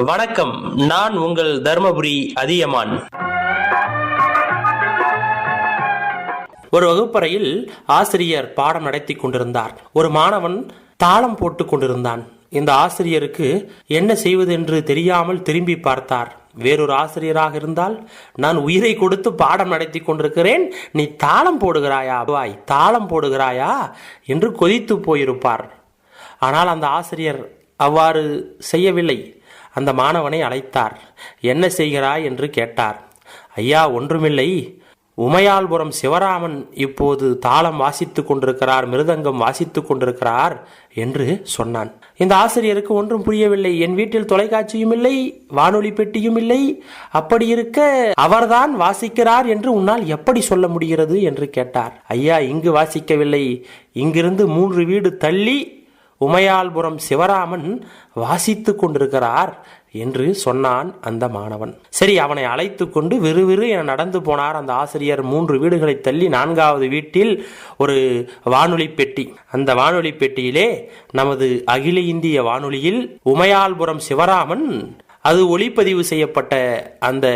வணக்கம். நான் உங்கள் தர்மபுரி அதியமான். ஒரு வகுப்பறையில் ஆசிரியர் பாடம் நடத்தி கொண்டிருந்தார். ஒரு மாணவன் தாளம் போட்டுக் கொண்டிருந்தான். இந்த ஆசிரியருக்கு என்ன செய்வதென்று தெரியாமல் திரும்பி பார்த்தார். வேறொரு ஆசிரியராக இருந்தால் நான் உயிரை கொடுத்து பாடம் நடத்தி கொண்டிருக்கிறேன். நீ தாளம் போடுகிறாயா? வாய் தாளம் போடுகிறாயா? என்று கொதித்து போயிருப்பார். ஆனால் அந்த ஆசிரியர் அவ்வாறு செய்யவில்லை. அந்த மாணவனை அழைத்தார். என்ன செய்கிறாய்? என்று கேட்டார். ஐயா ஒன்றுமில்லை. உமையாள்புரம் சிவராமன் இப்போது தாளம் வாசித்துக் கொண்டிருக்கிறார் மிருதங்கம் வாசித்துக் கொண்டிருக்கிறார் என்று சொன்னான். இந்த ஆசிரியருக்கு ஒன்றும் புரியவில்லை. என் வீட்டில் தொலைக்காட்சியும் இல்லை வானொலி பெட்டியும் இல்லை. அப்படி இருக்க அவர்தான் வாசிக்கிறார் என்று உன்னால் எப்படி சொல்ல முடிகிறது? என்று கேட்டார். ஐயா இங்கு வாசிக்கவில்லை. இங்கிருந்து மூன்று வீடு தள்ளி உமையாள்புரம் சிவராமன் வாசித்து கொண்டிருக்கிறார் என்று சொன்னான் அந்த மாணவன். சரி அவனை அழைத்து கொண்டு விறுவிறு என நடந்து போனார் அந்த ஆசிரியர். மூன்று வீடுகளை தள்ளி நான்காவது வீட்டில் ஒரு வானொலி பெட்டி. அந்த வானொலி பெட்டியிலே நமது அகில இந்திய வானொலியில் உமையாள்புரம் சிவராமன் அது ஒளிப்பதிவு செய்யப்பட்ட அந்த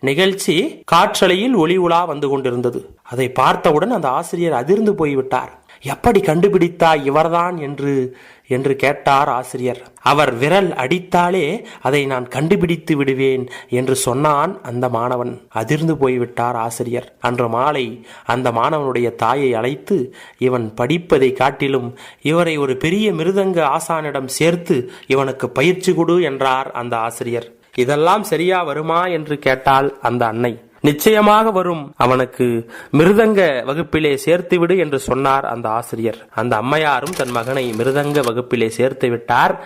நிகழ்ச்சி காற்றலையில் ஒளி உலா வந்து கொண்டிருந்தது. அதை பார்த்தவுடன் அந்த ஆசிரியர் அதிர்ந்து போய்விட்டார். எப்படி கண்டுபிடித்தாய் இவர்தான் என்று என்று கேட்டார் ஆசிரியர். அவர் விரல் அடித்தாலே அதை நான் கண்டுபிடித்து விடுவேன் என்று சொன்னான் அந்த மாணவன். அதிர்ந்து போய்விட்டார் ஆசிரியர். அன்று மாலை அந்த மாணவனுடைய தாயை அழைத்து இவன் படிப்பதை காட்டிலும் இவரை ஒரு பெரிய மிருதங்க ஆசானிடம் சேர்த்து இவனுக்கு பயிற்சி கொடு என்றார் அந்த ஆசிரியர். இதெல்லாம் சரியா வருமா? என்று கேட்டாள் அந்த அன்னை. நிச்சயமாக வரும். அவனுக்கு மிருதங்க வகுப்பிலே சேர்த்துவிடு என்று சொன்னார் அந்த ஆசிரியர். அந்த அம்மையாரும் தன் மகனை மிருதங்க வகுப்பிலே சேர்த்து விட்டார்.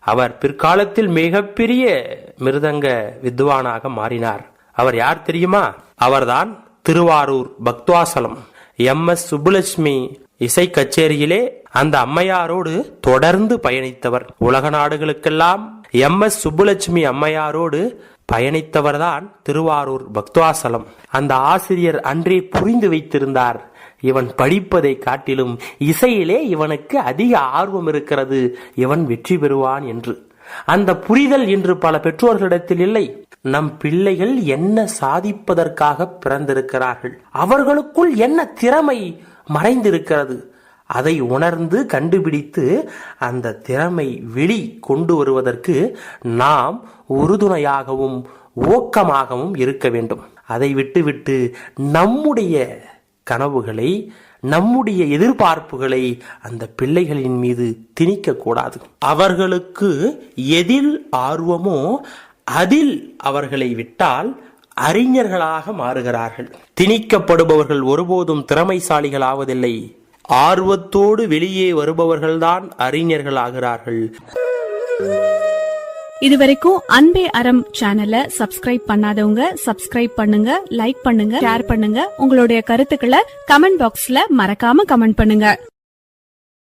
அவர் பிற்காலத்தில் மிகப்பெரிய மிருதங்க வித்வானாக மாறினார். அவர் யார் தெரியுமா? அவர்தான் திருவாரூர் பக்துவாசலம் எம். எஸ். சுப்புலட்சுமி இசை கச்சேரியிலே அந்த அம்மையாரோடு தொடர்ந்து பயணித்தவர். உலக நாடுகளுக்கெல்லாம் எம். எஸ். சுப்புலட்சுமி அம்மையாரோடு பயணித்தவர்தான் திருவாரூர் பக்துவாசலம். அந்த ஆசிரியர் அன்றே புரிந்து வைத்திருந்தார். இவன் படிப்பதை காட்டிலும் இசையிலே இவனுக்கு அதிக ஆர்வம் இருக்கிறது. இவன் வெற்றி பெறுவான் என்று. அந்த புரிதல் இன்று பல பெற்றோர்களிடத்தில் இல்லை. நம் பிள்ளைகள் என்ன சாதிப்பதற்காக பிறந்திருக்கிறார்கள்? அவர்களுக்குள் என்ன திறமை மறைந்திருக்கிறது? அதை உணர்ந்து கண்டுபிடித்து அந்த திறமை வெளி கொண்டு வருவதற்கு நாம் உறுதுணையாகவும் ஊக்கமாகவும் இருக்க வேண்டும். அதை விட்டுவிட்டு நம்முடைய கனவுகளை நம்முடைய எதிர்பார்ப்புகளை அந்த பிள்ளைகளின் மீது திணிக்கக்கூடாது. அவர்களுக்கு எதில் ஆர்வமோ அதில் அவர்களை விட்டால் அறிஞர்களாக மாறுகிறார்கள். திணிக்கப்படுபவர்கள் ஒருபோதும் திறமைசாலிகள் ஆவதில்லை ஆர்வத்தோடு வெளியே வருபவர்கள்தான் அறிஞர்கள் ஆகிறார்கள் இதுவரைக்கும் அன்பே அறம் சேனலை சப்ஸ்கிரைப் பண்ணாதவங்க சப்ஸ்கிரைப் பண்ணுங்க லைக் பண்ணுங்க ஷேர் பண்ணுங்க. உங்களுடைய கருத்துக்களை கமெண்ட் பாக்ஸ்ல மறக்காம கமெண்ட் பண்ணுங்க.